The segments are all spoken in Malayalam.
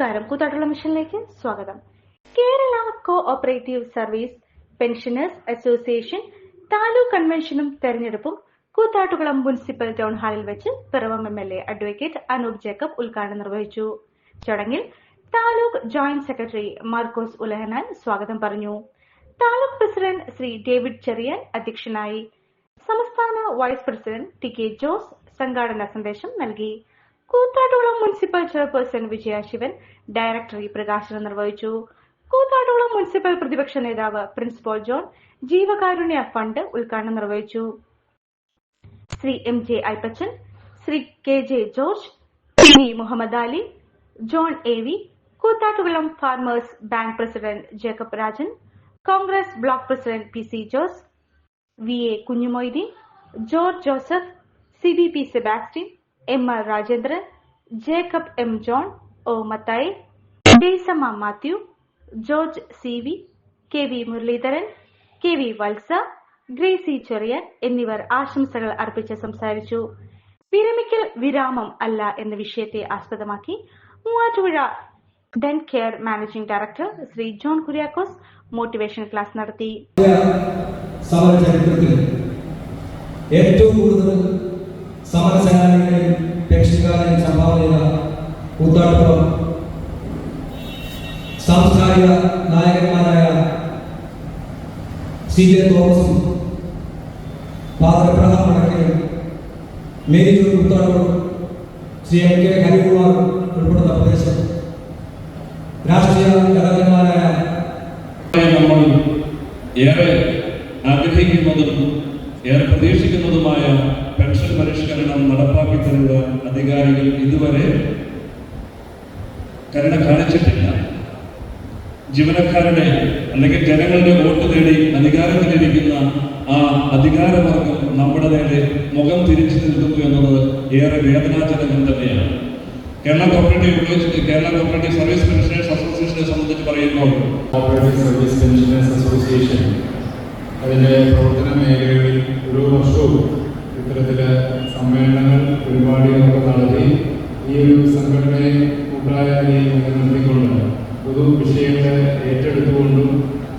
നമസ്കാരം. കൂത്താട്ടുള്ള മിഷനിലേക്ക് സ്വാഗതം. Kerala cooperative service pensioners association taluk കൺവെൻഷനും തെരഞ്ഞെടുപ്പും കൂത്താട്ടുകുളം മുനിസിപ്പൽ ടൗൺ ഹാളിൽ വെച്ച് Piravom M L A advocate Anoop Jacob ഉദ്ഘാടനം നിർവഹിച്ചു. ചടങ്ങിൽ താലൂക്ക് ജോയിന്റ് സെക്രട്ടറി മാർക്കോസ് ഉലഹനാൻ സ്വാഗതം പറഞ്ഞു. താലൂക്ക് പ്രസിഡന്റ് ശ്രീ ഡേവിഡ് ചെറിയാൻ അധ്യക്ഷനായി. സംസ്ഥാന vice president T K Jose സംഘാടന സന്ദേശം നൽകി. Koothattukulam municipal chairperson Vijaya Sivan directory പ്രകാശനം നിർവഹിച്ചു. കൂത്താട്ടുകുളം മുനിസിപ്പൽ പ്രതിപക്ഷ നേതാവ് പ്രിൻസിപ്പൽ ജോൺ ജീവകാരുണ്യ ഫണ്ട് ഉദ്ഘാടനം നിർവഹിച്ചു. Shri M J Aippachan Shri K J George P Muhammad Ali John A V Koothattukulam farmers bank president Jacob Rajan Congress block president P C Jose V A Kunjumoideen George Joseph C B P Sebastian M R Rajendran Jacob M John O Mathai Dessamma Mathew George C V K V Muraleedharan K V Valsa Gracy Cherian എന്നിവർ ആശംസകൾ അർപ്പിച്ച് സംസാരിച്ചു. വിരമിക്കൽ വിരാമം അല്ല എന്ന വിഷയത്തെ ആസ്പദമാക്കി Muvattupuzha Den Care managing director Shri John Kuriakose motivation class നടത്തി. സമര ഏറ്റവും കൂടുതൽ സമരസേനാനികളെയും പെൻഷൻകാരെയും സംഭാവന ചെയ്ത കൂത്താട്ടുപുറം സാംസ്കാരിക നായകന്മാരായ സി ജെ തോമസും ഫാദർ എബ്രഹാം വടക്കലും മേരിജൂർ കൂത്താട്ടുപുറം ശ്രീ എം കെ ഹരികുമാർ ഉൾപ്പെടുന്ന പ്രദേശം. രാഷ്ട്രീയ ഘടകന്മാരായ നമ്മൾ ഏറെ ആഗ്രഹിക്കുന്നതും ഏറെ പ്രതീക്ഷിക്കുന്നതുമായ പരിഷ്കരണം നടപ്പാക്കി തരുക അധികാരികൾ ഇതുവരെ കരുണ കാണിച്ചിട്ടില്ല. ജീവനക്കാരുടെ അല്ലെങ്കിൽ ജനങ്ങളുടെ വോട്ട് നേടി അധികാരത്തിലിരിക്കുന്ന ആ അധികാരവർഗം നമ്മുടെ നേരെ മുഖം തിരിച്ചു നിൽക്കുന്നു എന്നത് ഏറെ വേദനാജനകം തന്നെയാണ്. Kerala cooperative Kerala cooperative service pensioners അസോസിയേഷനെ സംബന്ധിച്ച് പറയുമ്പോൾ കോപ്പറേറ്റീവ് സർവീസ് പെൻഷനേഴ്സ് അസോസിയേഷൻ അതിന്റെ പ്രവർത്തന മേഖലകളിൽ ഓരോ വർഷവും ഇത്തരത്തിലെ സമ്മേളനങ്ങൾ പരിപാടികളൊക്കെ നടത്തി. ഈ ഒരു സംഘടനയെ കൂട്ടായ നിലയിൽ പൊതു വിഷയങ്ങളെ ഏറ്റെടുത്തുകൊണ്ടും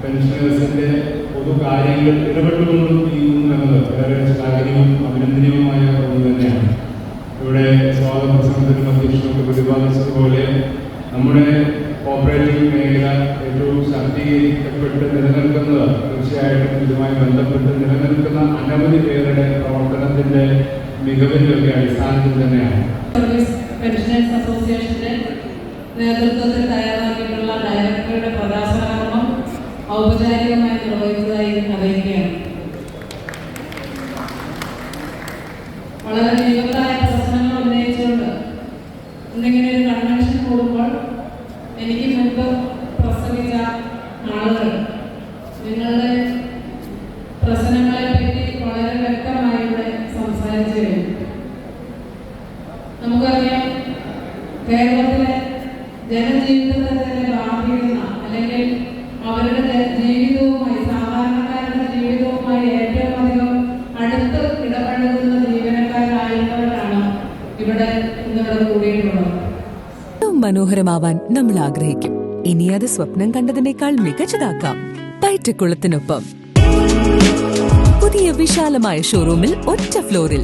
പെൻഷനേഴ്സിന്റെ പൊതു കാര്യങ്ങൾ ഇടപെട്ടുകൊണ്ടും നീങ്ങുന്നു എന്നത് വളരെ ശ്ലാഘനീയവും അഭിനന്ദനീയവുമായ ഒന്ന് തന്നെയാണ്. ഇവിടെ സ്വാഗത പ്രസംഗത്തിനും അധ്യക്ഷനൊക്കെ പ്രതിപാദിച്ചതുപോലെ നമ്മുടെ കോപ്പറേറ്റീവ് മേഖല ഏറ്റവും ശാക്തീകരിക്കപ്പെട്ട് നിലനിൽക്കുന്നത് തീർച്ചയായിട്ടും ഇതുമായി ബന്ധപ്പെട്ട് നിലനിൽക്കുന്ന അനവധി പേരുടെ പ്രവർത്തനത്തിന്റെ മികവിന്റെ ഒക്കെ അടിസ്ഥാനത്തിൽ തന്നെയാണ്. പെൻഷനേഴ്സ് തയ്യാറാക്കിയിട്ടുള്ള ഡയറക്ടറുടെ പ്രകാശനാമം ഔപചാരികമായി നിർവഹിച്ചതായി അറിയിക്കുകയാണ്. വളരെ വിവിധമായ പ്രശ്നങ്ങൾ ഉന്നയിച്ചുകൊണ്ട് ഇന്നിങ്ങനെ ഒരു കൺവെൻഷൻ കൂടുമ്പോൾ എനിക്ക് മുൻപ് നമുക്കറിയാം കേരളത്തിലെ ജനജീവിതത്തെ തന്നെ ബാധിക്കുന്ന അല്ലെങ്കിൽ അവരുടെ ജീവിതവുമായി സാധാരണക്കാരുടെ ജീവിതവുമായി ഏറ്റവും അധികം അടുത്ത് ഇടപഴകുന്ന ജീവനക്കാരായിരുന്നവരാണ് ഇവിടെ ഇന്നിവിടെ കൂടിയിട്ടുള്ളത്. മനോഹരമാവാൻ നമ്മൾ ആഗ്രഹിക്കും. ഇനി അത് സ്വപ്നം കണ്ടതിനേക്കാൾ മികച്ചതാക്കാം പയറ്റക്കുളത്തിനൊപ്പം പുതിയ വിശാലമായ ഷോറൂമിൽ ഒറ്റ ഫ്ലോറിൽ